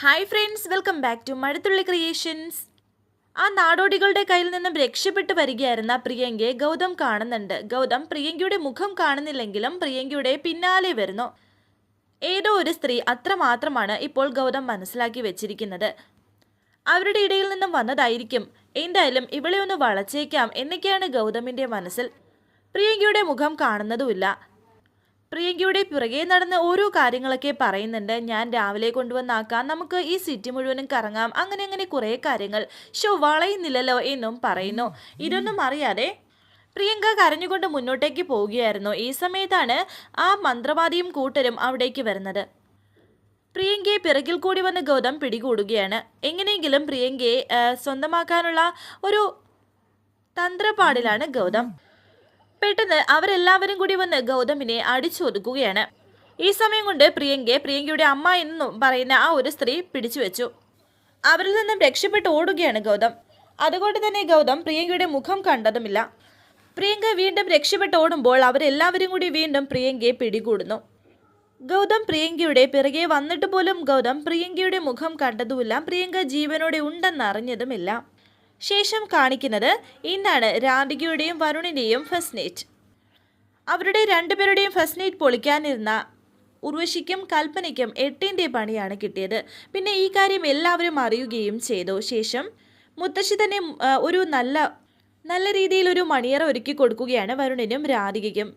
Hi friends welcome back to Mazhathulli creations ആ നാടോടികളുടെ കയ്യിൽ നിന്നും രക്ഷപ്പെട്ടു വരികയായിരുന്ന പ്രിയങ്കയെ ഗൗതം കാണുന്നുണ്ട്. ഗൗതം പ്രിയങ്കയുടെ മുഖം കാണുന്നില്ലെങ്കിലും പ്രിയങ്കയുടെ പിന്നാലെ വരുന്നു. ഏതോ ഒരു സ്ത്രീ അത്രമാത്രമാണ് ഇപ്പോൾ ഗൗതം മനസ്സിലാക്കി വെച്ചിരിക്കുന്നത്. അവരുടെ ഇടയിൽ നിന്നും വന്നതായിരിക്കും. എന്തായാലും ഇവളെ ഒന്ന് വളച്ചേക്കാം എന്നൊക്കെയാണ് ഗൗതമിന്റെ മനസ്സിൽ. പ്രിയങ്കയുടെ മുഖം കാണുന്നതുമില്ല. പ്രിയങ്കയുടെ പിറകെ നടന്ന് ഓരോ കാര്യങ്ങളൊക്കെ പറയുന്നുണ്ട്. ഞാൻ രാവിലെ കൊണ്ടുവന്നാക്കാം. നമുക്ക് ഈ സിറ്റി മുഴുവനും കറങ്ങാം. അങ്ങനെ അങ്ങനെ കുറേ കാര്യങ്ങൾ ഷോ വളയുന്നില്ലല്ലോ എന്നും പറയുന്നു. ഇതൊന്നും അറിയാതെ പ്രിയങ്ക കരഞ്ഞുകൊണ്ട് മുന്നോട്ടേക്ക് പോവുകയായിരുന്നു. ഈ സമയത്താണ് ആ മന്ത്രവാദിയും കൂട്ടരും അവിടേക്ക് വരുന്നത്. പ്രിയങ്കയെ പിറകിൽ കൂടി വന്ന് ഗൗതം പിടികൂടുകയാണ്. എങ്ങനെയെങ്കിലും പ്രിയങ്കയെ സ്വന്തമാക്കാനുള്ള ഒരു തന്ത്രപ്പാടിലാണ് ഗൗതം. പെട്ടെന്ന് അവരെല്ലാവരും കൂടി വന്ന് ഗൗതമിനെ അടിച്ചൊതുക്കുകയാണ്. ഈ സമയം കൊണ്ട് പ്രിയങ്കയെ പ്രിയങ്കയുടെ അമ്മ എന്നും പറയുന്ന ആ ഒരു സ്ത്രീ പിടിച്ചു വെച്ചു. അവരിൽ നിന്നും രക്ഷപ്പെട്ട് ഓടുകയാണ് ഗൗതം. അതുകൊണ്ട് തന്നെ ഗൗതം പ്രിയങ്കയുടെ മുഖം കണ്ടതുമില്ല. പ്രിയങ്ക വീണ്ടും രക്ഷപ്പെട്ട് ഓടുമ്പോൾ അവരെല്ലാവരും കൂടി വീണ്ടും പ്രിയങ്കയെ പിടികൂടുന്നു. ഗൗതം പ്രിയങ്കയുടെ പിറകെ വന്നിട്ട് പോലും ഗൗതം പ്രിയങ്കയുടെ മുഖം കണ്ടതുമില്ല. പ്രിയങ്ക ജീവനോടെ ഉണ്ടെന്നറിഞ്ഞതുമില്ല. ശേഷം കാണിക്കുന്നത് ഇന്നാണ് രാധികയുടെയും വരുണിന്റെയും ഫസ്റ്റ് നൈറ്റ് അവരുടെ രണ്ടുപേരുടെയും ഫസ്റ്റ് നൈറ്റ് പൊളിക്കാനിരുന്ന ഉർവശിക്കും കൽപ്പനയ്ക്കും എട്ടിന്റെ പണിയാണ് കിട്ടിയത്. പിന്നെ ഈ കാര്യം എല്ലാവരും അറിയുകയും ചെയ്തു. ശേഷം മുത്തശ്ശി തന്നെ ഒരു നല്ല നല്ല രീതിയിൽ ഒരു മണിയറ ഒരുക്കി കൊടുക്കുകയാണ് വരുണിനും രാധികയ്ക്കും.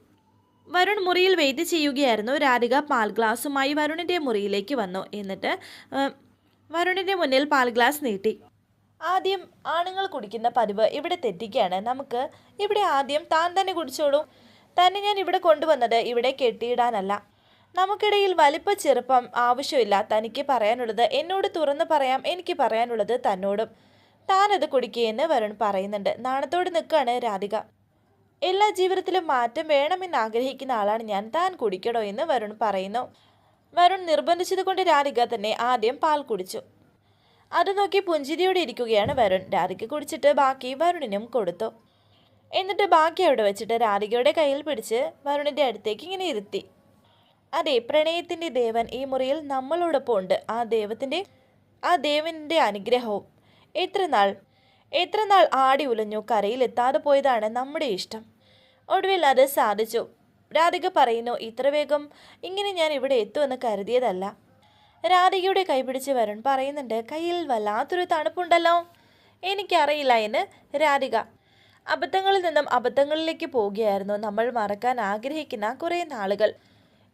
വരുൺ മുറിയിൽ വെയിറ്റ് ചെയ്യുകയായിരുന്നു. രാധിക പാൽ ഗ്ലാസുമായി വരുണിന്റെ മുറിയിലേക്ക് വന്നു. എന്നിട്ട് വരുണിന്റെ മുന്നിൽ പാൽ ഗ്ലാസ് നീട്ടി. ആദ്യം ആണുങ്ങൾ കുടിക്കുന്ന പതിവ് ഇവിടെ തെറ്റിക്കുകയാണ്. നമുക്ക് ഇവിടെ ആദ്യം താൻ തന്നെ കുടിച്ചോളൂ. തന്നെ ഞാൻ ഇവിടെ കൊണ്ടുവന്നത് ഇവിടെ കെട്ടിയിടാനല്ല. നമുക്കിടയിൽ വലിപ്പ ചെറുപ്പം ആവശ്യമില്ല. തനിക്ക് പറയാനുള്ളത് എന്നോട് തുറന്നു പറയാം. എനിക്ക് പറയാനുള്ളത് തന്നോടും. താനത് കുടിക്കുകയെന്ന് വരുൺ പറയുന്നുണ്ട്. നാണത്തോട് നിൽക്കുകയാണ് രാധിക. എല്ലാ ജീവിതത്തിലും മാറ്റം വേണമെന്ന് ആഗ്രഹിക്കുന്ന ആളാണ് ഞാൻ. താൻ കുടിക്കണോ എന്ന് വരുൺ പറയുന്നു. വരുൺ നിർബന്ധിച്ചത് കൊണ്ട് രാധിക തന്നെ ആദ്യം പാൽ കുടിച്ചു. അത് നോക്കി പുഞ്ചിരിയോടെ ഇരിക്കുകയാണ് വരുൺ. രാധിക കുടിച്ചിട്ട് ബാക്കി വരുണിനും കൊടുത്തു. എന്നിട്ട് ബാക്കി അവിടെ വെച്ചിട്ട് രാധികയുടെ കയ്യിൽ പിടിച്ച് വരുണിന്റെ അടുത്തേക്ക് ഇങ്ങനെ ഇരുത്തി. അതെ പ്രണയത്തിന്റെ ദേവൻ ഈ മുറിയിൽ നമ്മളോടൊപ്പം ഉണ്ട്. ആ ദൈവത്തിന്റെ ആ ദേവന്റെ അനുഗ്രഹവും. എത്ര നാൾ എത്ര നാൾ ആടി ഉലഞ്ഞു കരയിലെത്താതെ പോയതാണ് നമ്മുടെ ഇഷ്ടം. ഒടുവിൽ അത് സാധിച്ചു. രാധിക പറയുന്നു ഇത്ര വേഗം ഇങ്ങനെ ഞാൻ ഇവിടെ എത്തുമെന്ന് കരുതിയതല്ല. രാധികയുടെ കൈപിടിച്ച് വരുൺ പറയുന്നുണ്ട് കയ്യിൽ വല്ലാത്തൊരു തണുപ്പുണ്ടല്ലോ. എനിക്കറിയില്ല എന്ന് രാധിക. അബദ്ധങ്ങളിൽ നിന്നും അബദ്ധങ്ങളിലേക്ക് പോവുകയായിരുന്നു നമ്മൾ മറക്കാൻ ആഗ്രഹിക്കുന്ന കുറേ നാളുകൾ.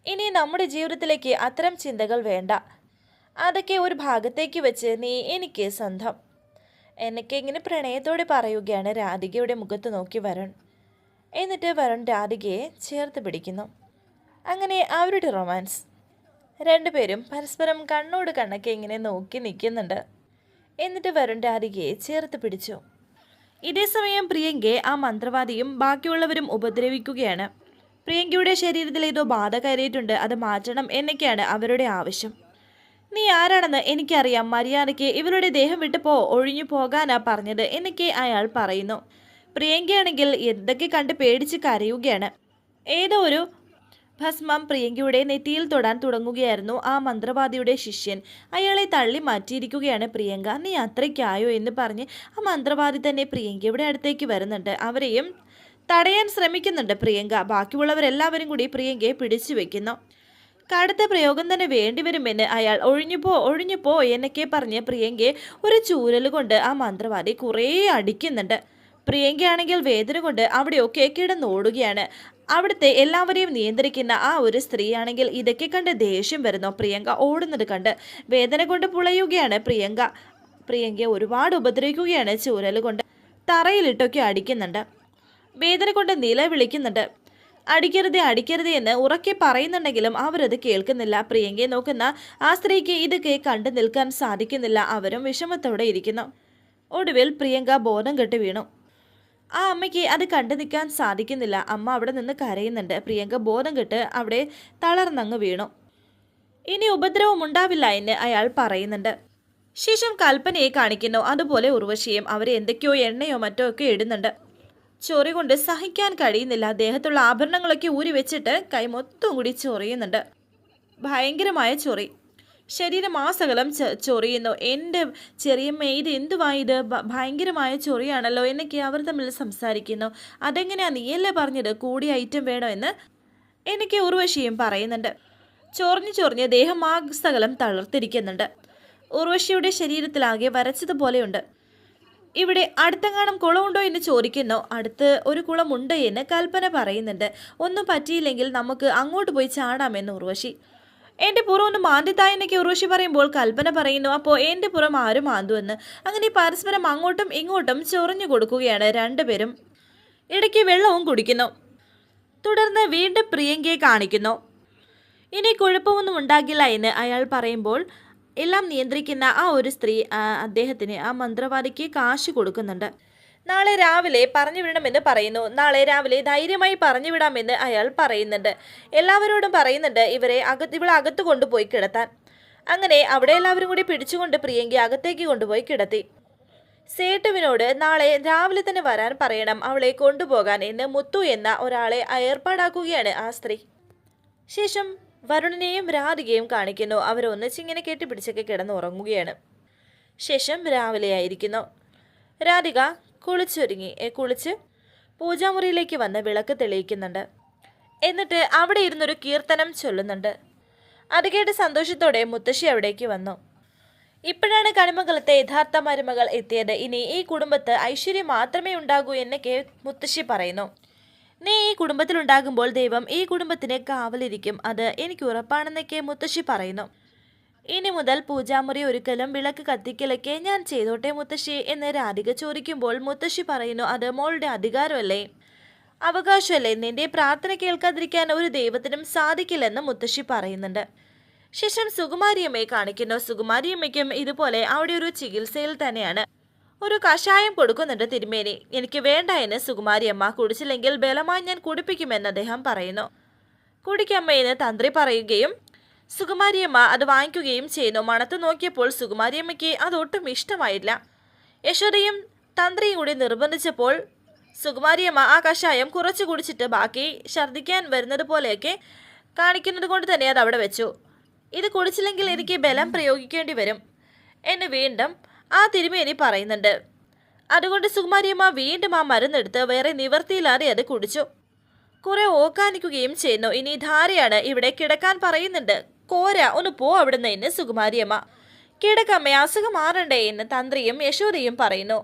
ഇനി നമ്മുടെ ജീവിതത്തിലേക്ക് അത്തരം ചിന്തകൾ വേണ്ട. അതൊക്കെ ഒരു ഭാഗത്തേക്ക് വെച്ച് നീ എനിക്ക് സ്വന്തം. എന്നൊക്കെ ഇങ്ങനെ പ്രണയത്തോടെ പറയുകയാണ് രാധികയുടെ മുഖത്ത് നോക്കി വരുൺ. എന്നിട്ട് വരുൺ രാധികയെ ചേർത്ത് പിടിക്കുന്നു. അങ്ങനെ അവരുടെ റൊമാൻസ്. രണ്ടുപേരും പരസ്പരം കണ്ണോട് കണ്ണൊക്കെ ഇങ്ങനെ നോക്കി നിൽക്കുന്നുണ്ട്. എന്നിട്ട് വരുണ്ട അരികെ ചേർത്ത് പിടിച്ചു. ഇതേസമയം പ്രിയങ്കയെ ആ മന്ത്രവാദിയും ബാക്കിയുള്ളവരും ഉപദ്രവിക്കുകയാണ്. പ്രിയങ്കയുടെ ശരീരത്തിൽ ഏതോ ബാധ കയറിയിട്ടുണ്ട്. അത് മാറ്റണം എന്നൊക്കെയാണ് അവരുടെ ആവശ്യം. നീ ആരാണെന്ന് എനിക്കറിയാം മര്യാദയ്ക്ക് ഇവരുടെ ദേഹം വിട്ട് പോ ഒഴിഞ്ഞു പോകാനാ പറഞ്ഞത് എന്നൊക്കെ അയാൾ പറയുന്നു. പ്രിയങ്കയാണെങ്കിൽ എന്തൊക്കെ കണ്ട് പേടിച്ച് കരയുകയാണ്. ഏതോ ഒരു ഭസ്മം പ്രിയങ്കയുടെ നെറ്റിയിൽ തൊടാൻ തുടങ്ങുകയായിരുന്നു ആ മന്ത്രവാദിയുടെ ശിഷ്യൻ. അയാളെ തള്ളി മാറ്റിയിരിക്കുകയാണ് പ്രിയങ്ക. നീ അത്രയ്ക്കായോ? എന്ന് പറഞ്ഞ് ആ മന്ത്രവാദി തന്നെ പ്രിയങ്കയുടെ അടുത്തേക്ക് വരുന്നുണ്ട്. അവരെയും തടയാൻ ശ്രമിക്കുന്നുണ്ട് പ്രിയങ്ക. ബാക്കിയുള്ളവരെല്ലാവരും കൂടി പ്രിയങ്കയെ പിടിച്ചു വെക്കുന്നു. കടുത്ത പ്രയോഗം തന്നെ വേണ്ടിവരുമെന്ന് അയാൾ ഒഴിഞ്ഞുപോ ഒഴിഞ്ഞുപോ എന്നൊക്കെ പറഞ്ഞ് പ്രിയങ്കയെ ഒരു ചൂരൽ കൊണ്ട് ആ മന്ത്രവാദി കുറേ അടിക്കുന്നുണ്ട്. പ്രിയങ്കയാണെങ്കിൽ വേദന കൊണ്ട് അവിടെയൊക്കെ കിടന്നോടുകയാണ്. അവിടുത്തെ എല്ലാവരെയും നിയന്ത്രിക്കുന്ന ആ ഒരു സ്ത്രീയാണെങ്കിൽ ഇതൊക്കെ കണ്ട് ദേഷ്യം വരുന്നു. പ്രിയങ്ക ഓടുന്നത് കണ്ട് വേദന കൊണ്ട് പുളയുകയാണ് പ്രിയങ്ക. പ്രിയങ്കയെ ഒരുപാട് ഉപദ്രവിക്കുകയാണ് ചൂരൽ കൊണ്ട്. തറയിലിട്ടൊക്കെ അടിക്കുന്നുണ്ട്. വേദന കൊണ്ട് നിലവിളിക്കുന്നുണ്ട് അടിക്കരുതേ അടിക്കരുതേ എന്ന് ഉറക്കെ പറയുന്നുണ്ടെങ്കിലും അവരത് കേൾക്കുന്നില്ല. പ്രിയങ്കയെ നോക്കുന്ന ആ സ്ത്രീക്ക് ഇതൊക്കെ കണ്ടു നിൽക്കാൻ സാധിക്കുന്നില്ല. അവരും വിഷമത്തോടെ ഇരിക്കുന്നു. ഒടുവിൽ പ്രിയങ്ക ബോധം കെട്ട് വീണു. ആ അമ്മയ്ക്ക് അത് കണ്ടു നിൽക്കാൻ സാധിക്കുന്നില്ല. അമ്മ അവിടെ നിന്ന് കരയുന്നുണ്ട്. പ്രിയങ്ക ബോധം കെട്ട് അവിടെ തളർന്നങ്ങ് വീണു. ഇനി ഉപദ്രവം ഉണ്ടാവില്ല എന്ന് അയാൾ പറയുന്നുണ്ട്. ശേഷം കൽപ്പനയെ കാണിക്കുന്നു. അതുപോലെ ഉർവശിയും അവരെ എന്തൊക്കെയോ എണ്ണയോ മറ്റോ ഒക്കെ ഇടുന്നുണ്ട്. ചൊറി കൊണ്ട് സഹിക്കാൻ കഴിയുന്നില്ല. അദ്ദേഹത്തുള്ള ആഭരണങ്ങളൊക്കെ ഊരി വെച്ചിട്ട് കൈ മൊത്തം കൂടി ചൊറിയുന്നുണ്ട്. ഭയങ്കരമായ ചൊറി. ച ചൊറിയുന്നു. എന്റെ ചെറിയ ഇത് എന്തുവാ ഇത്? ഭയങ്കരമായ ചൊറിയാണല്ലോ എന്നൊക്കെ അവർ തമ്മിൽ സംസാരിക്കുന്നു. അതെങ്ങനെയാ നീയല്ലേ പറഞ്ഞത്? കൂടിയ ഐറ്റം എന്ന് എനിക്ക് ഉർവശിയും പറയുന്നുണ്ട്. ചൊറിഞ്ഞു ചൊറിഞ്ഞ് ദേഹമാസകലം തളർത്തിരിക്കുന്നുണ്ട്. ഉർവശിയുടെ ശരീരത്തിലാകെ വരച്ചതുപോലെയുണ്ട്. ഇവിടെ അടുത്തെങ്ങാനും കുളമുണ്ടോ എന്ന് ചോദിക്കുന്നു. അടുത്ത് ഒരു കുളമുണ്ട് എന്ന് കൽപ്പന പറയുന്നുണ്ട്. ഒന്നും പറ്റിയില്ലെങ്കിൽ നമുക്ക് അങ്ങോട്ട് പോയി ചാടാമെന്ന് ഉർവശി. എന്റെ പുറം ഒന്ന് മാന്തിത്തായെന്നൊക്കെ ഉറവശി പറയുമ്പോൾ കൽപ്പന പറയുന്നു അപ്പോൾ എന്റെ പുറം ആരും മാന്തുവെന്ന്. അങ്ങനെ പരസ്പരം അങ്ങോട്ടും ഇങ്ങോട്ടും ചൊറിഞ്ഞു കൊടുക്കുകയാണ് രണ്ടുപേരും. ഇടയ്ക്ക് വെള്ളവും കുടിക്കുന്നു. തുടർന്ന് വീണ്ടും പ്രിയങ്കയെ കാണിക്കുന്നു. ഇനി കുഴപ്പമൊന്നും ഉണ്ടാകില്ല എന്ന് അയാൾ പറയുമ്പോൾ എല്ലാം നിയന്ത്രിക്കുന്ന ആ ഒരു സ്ത്രീ അദ്ദേഹത്തിന് ആ മന്ത്രവാദിക്ക് കാശ് കൊടുക്കുന്നുണ്ട്. നാളെ രാവിലെ പറഞ്ഞു വിടണമെന്ന് പറയുന്നു. നാളെ രാവിലെ ധൈര്യമായി പറഞ്ഞു വിടാമെന്ന് അയാൾ പറയുന്നുണ്ട്. എല്ലാവരോടും പറയുന്നുണ്ട് ഇവരെ അകത്ത് ഇവളെ അകത്ത് കൊണ്ടുപോയി കിടത്താൻ. അങ്ങനെ അവിടെ എല്ലാവരും കൂടി പിടിച്ചുകൊണ്ട് പ്രിയങ്കി അകത്തേക്ക് കൊണ്ടുപോയി കിടത്തി. സേട്ടുവിനോട് നാളെ രാവിലെ തന്നെ വരാൻ പറയണം അവളെ കൊണ്ടുപോകാൻ എന്ന് മുത്തു എന്ന ഒരാളെ ഏർപ്പാടാക്കുകയാണ് ആ സ്ത്രീ. ശേഷം വരുണിനെയും രാധികയും കാണിക്കുന്നു. അവർ ഒന്നിച്ചിങ്ങനെ കെട്ടിപ്പിടിച്ചൊക്കെ കിടന്നുറങ്ങുകയാണ്. ശേഷം രാവിലെ ആയിരിക്കുന്നു രാധിക കുളിച്ചൊരുങ്ങി. കുളിച്ച് പൂജാമുറിയിലേക്ക് വന്ന് വിളക്ക് തെളിയിക്കുന്നുണ്ട്. എന്നിട്ട് അവിടെ ഇരുന്നൊരു കീർത്തനം ചൊല്ലുന്നുണ്ട്. അത് കേട്ട് സന്തോഷത്തോടെ മുത്തശ്ശി അവിടേക്ക് വന്നു. ഇപ്പോഴാണ് കണിമംഗലത്തെ യഥാർത്ഥ മരുമകൾ എത്തിയത്. ഇനി ഈ കുടുംബത്ത് ഐശ്വര്യം മാത്രമേ ഉണ്ടാകൂ എന്നൊക്കെ മുത്തശ്ശി പറയുന്നു. നീ ഈ കുടുംബത്തിലുണ്ടാകുമ്പോൾ ദൈവം ഈ കുടുംബത്തിന് കാവലിരിക്കും. അത് എനിക്ക് ഉറപ്പാണെന്നൊക്കെ മുത്തശ്ശി പറയുന്നു. ഇനി മുതൽ പൂജാമുറി ഒരുക്കലും വിളക്ക് കത്തിക്കലൊക്കെ ഞാൻ ചെയ്തോട്ടെ മുത്തശ്ശി എന്ന് രാധിക ചോദിക്കുമ്പോൾ മുത്തശ്ശി പറയുന്നു അത് മോളുടെ അധികാരമല്ലേ? അവകാശമല്ലേ? നിന്റെ പ്രാർത്ഥന കേൾക്കാതിരിക്കാൻ ഒരു ദൈവത്തിനും സാധിക്കില്ലെന്ന് മുത്തശ്ശി പറയുന്നുണ്ട്. ശേഷം സുകുമാരിയമ്മയെ കാണിക്കുന്നു. സുകുമാരിയമ്മയ്ക്കും ഇതുപോലെ അവിടെ ഒരു ചികിത്സയിൽ തന്നെയാണ്. ഒരു കഷായം കൊടുക്കുന്നുണ്ട് തിരുമേനി. എനിക്ക് വേണ്ട എന്ന് സുകുമാരിയമ്മ കുടിച്ചില്ലെങ്കിൽ ബലമായി ഞാൻ കുടിപ്പിക്കുമെന്ന് അദ്ദേഹം പറയുന്നു. കുടിക്കമ്മയെന്ന് തന്ത്രി പറയുകയും സുകുമാരിയമ്മ അത് വാങ്ങിക്കുകയും ചെയ്യുന്നു. മണത്ത് നോക്കിയപ്പോൾ സുകുമാരിയമ്മയ്ക്ക് അതൊട്ടും ഇഷ്ടമായില്ല. യശോദയും തന്ത്രിയും കൂടി നിർബന്ധിച്ചപ്പോൾ സുകുമാരിയമ്മ ആ കഷായം കുറച്ച് കുടിച്ചിട്ട് ബാക്കി ഛർദ്ദിക്കാൻ വരുന്നത് പോലെയൊക്കെ കാണിക്കുന്നത് കൊണ്ട് തന്നെ അത് അവിടെ വെച്ചു. ഇത് കുടിച്ചില്ലെങ്കിൽ എനിക്ക് ബലം പ്രയോഗിക്കേണ്ടി വരും എന്ന് വീണ്ടും ആ തിരുമേനി പറയുന്നുണ്ട്. അതുകൊണ്ട് സുകുമാരിയമ്മ വീണ്ടും ആ മരുന്നെടുത്ത് വേറെ നിവർത്തിയില്ലാതെ അത് കുടിച്ചു. കുറെ ഓക്കാനിക്കുകയും ചെയ്യുന്നു. ഇനി ധാരയാണ് ഇവിടെ കിടക്കാൻ പറയുന്നുണ്ട്. കോര ഒന്ന് പോ അവിടുന്ന് എന്ന് സുകുമാരിയമ്മ. കിടക്കമ്മ അസുഖം മാറണ്ടേ എന്ന് തന്ത്രിയും യശോദയും പറയുന്നു.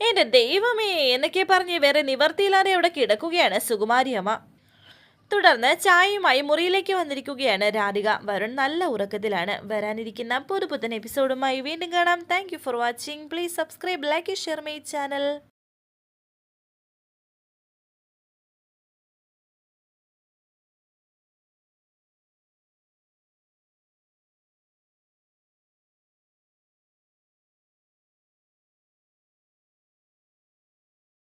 എന്റെ ദൈവമേ എന്നൊക്കെ പറഞ്ഞ് വേറെ നിവർത്തിയില്ലാതെ അവിടെ കിടക്കുകയാണ് സുകുമാരിയമ്മ. തുടർന്ന് ചായയുമായി മുറിയിലേക്ക് വന്നിരിക്കുകയാണ് രാധിക. വരുൺ നല്ല ഉറക്കത്തിലാണ്. വരാനിരിക്കുന്ന പുതുപുത്തൻ എപ്പിസോഡുമായി വീണ്ടും കാണാം. Thank for watching please subscribe like share my channel